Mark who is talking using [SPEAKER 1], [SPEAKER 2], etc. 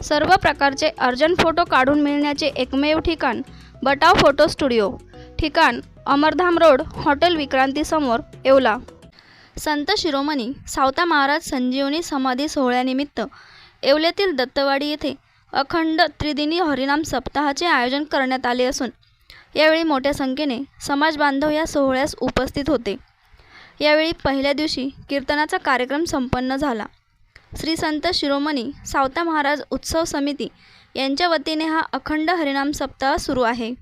[SPEAKER 1] सर्व प्रकारचे urgent photo काढून मिळण्याचे एकमेव ठिकाण बटाव फोटो स्टुडिओ. ठिकाण अमरधाम रोड हॉटेल विक्रांतीसमोर येवला. संत शिरोमणी सावता महाराज संजीवनी समाधी सोहळ्यानिमित्त येवल्यातील दत्तवाडी येथे अखंड त्रिदिनी हरिनाम सप्ताहाचे आयोजन करण्यात आले असून यावेळी मोठ्या संख्येने समाज बांधव या सोहळ्यास उपस्थित होते. यावेळी पहिल्या दिवशी कीर्तनाचा कार्यक्रम संपन्न झाला. श्री संत शिरोमणी सावता महाराज उत्सव समिती यांच्या वतीने हा अखंड हरिनाम सप्ताह सुरू आहे